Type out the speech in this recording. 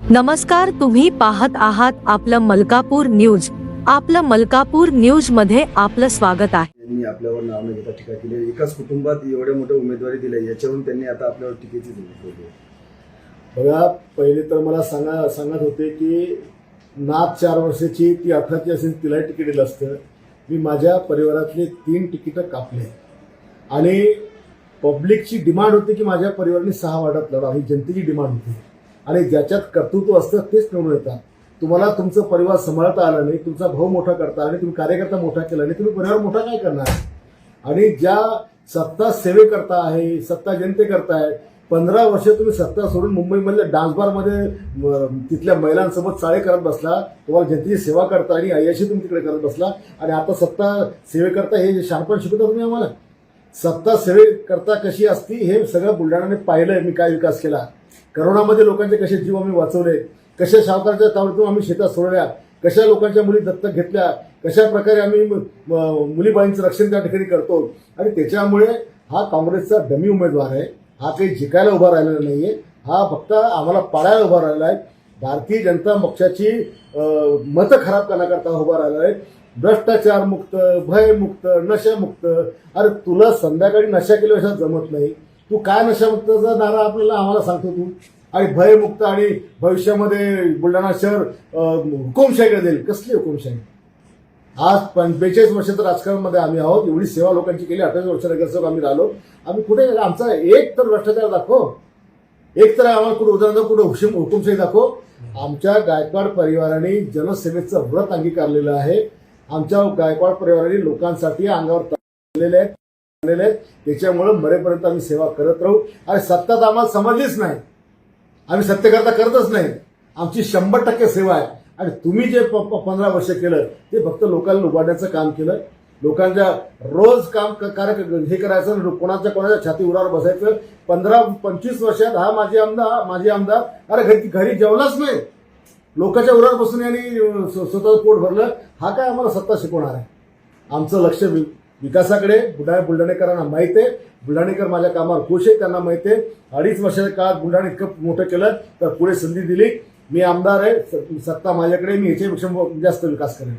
नमस्कार तुम्ही पाहत आहात आपलं मलकापूर न्यूज. आपलं मलकापूर न्यूजमध्ये आपलं स्वागत आहे. यांनी आपल्यावर नाव न घेता टीका केली. एकाच कुटुंबात एवढ्या मोठ्या उमेदवारी दिल्या याच्यावरून त्यांनी आता आपल्यावर टीकेची आहे. बघा पहिले तर मला सांगा सांगत होते की नात चार वर्षाची ती अठराची असेल तिलाही तिकीट दिलं असतं. मी माझ्या परिवारातले तीन तिकीटं कापले. आणि पब्लिकची डिमांड होती की माझ्या परिवाराने सहा वार्डात लढा ही जनतेची डिमांड होती. आणि ज्याच्यात कर्तृत्व असतं तेच निवडून येतात. तुम्हाला तुमचं परिवार सांभाळता आला नाही तुमचा भाऊ मोठा करता आणि तुम्ही कार्यकर्ता मोठा केला नाही तुम्ही परिवार मोठा काय करणार? आणि ज्या सत्ता सेवेकरता आहे सत्ता जनतेकरता आहे पंधरा वर्ष तुम्ही सत्ता सोडून मुंबईमधल्या डान्सबारमध्ये तिथल्या महिलांसोबत चाळे करत बसला तुम्हाला जनतेची सेवा करता आणि अय्याशी तुम्ही तिकडे करत बसला आणि आता सत्ता सेवेकरता हे जे शिकवता तुम्ही आम्हाला? सत्ता सेवेकरता कशी असती हे सगळं बुलढाण्याने पाहिलंय मी काय विकास केला. करोनामध्ये लोकांचे कसे जीव आम्ही वाचवले कशा सावकाराच्या तावडीतून आम्ही शेतात सोडल्या कशा लोकांच्या मुली दत्तक घेतल्या कशा प्रकारे आम्ही मुलीबाईंचं रक्षण त्या ठिकाणी करतो. आणि त्याच्यामुळे हा काँग्रेसचा डमी उमेदवार आहे हा काही जिकायला उभा राहिलेला नाहीये हा फक्त आम्हाला पाळायला उभा राहिला आहे. भारतीय जनता पक्षाची मतं खराब करण्याकरता उभा राहिला आहे. भ्रष्टाचार मुक्त भयमुक्त नशामुक्त. अरे तुला संध्याकाळी नशा केल्याशिवाय जमत नाही. तू काय नशामुक्तचा नारा आपल्याला आम्हाला सांगतो तू? आणि भयमुक्त आणि भविष्यामध्ये बुलढाणा शहर हुकुमशाहीकडे देईल कसली हुकुमशाही? आज पण बेचाळीस वर्षाचं राजकारणामध्ये आम्ही आहोत. एवढी सेवा लोकांची केली. अठ्ठावीस वर्ष नगरसेवक आम्ही राहिलो. आम्ही कुठे? आमचा एक तर भ्रष्टाचार दाखव. एक तर आम्हाला कुठे उदाहरण कुठे हुकुमशाही दाखव. आमच्या गायकवाड परिवाराने जनसेवेचं व्रत अंगीकारलेलं आहे. आमच्या गायकवाड परिवाराने लोकांसाठी अंगावर ताणलेले आहेत त्याच्यामुळे मरेपर्यंत आम्ही सेवा करत राहू. आणि सत्ता तर आम्हाला समजलीच नाही. आम्ही सत्यकर्ता करतच नाही. आमची शंभर टक्के सेवा आहे. आणि तुम्ही जे प- प- पंधरा वर्ष केलं ते फक्त लोकांना उभारण्याचं काम केलं. लोकांच्या रोज काम कार्य हे करायचं कोणाच्या कोणाच्या छाती उडावर बसायचं. पंधरा पंचवीस वर्षात हा माझे आमदार माझे आमदार अरे घरी घरी जेवलाच नाही. लोकांच्या उरात बसून यांनी स्वतः स्वतःचं पोट भरलं. हा काय आम्हाला सत्ता शिकवणार आहे? आमचं लक्ष वि- विकासाकडे बुलढाणा बुलढाणेकरांना माहीत आहे. बुलढाणेकर माझ्या कामावर खुश आहे त्यांना माहीत आहे. अडीच वर्षाच्या काळात बुलढाणा इतकं मोठं केलं तर पुढे संधी दिली. मी आमदार आहे स- सत्ता माझ्याकडे मी याच्यापेक्षा जास्त विकास करेन.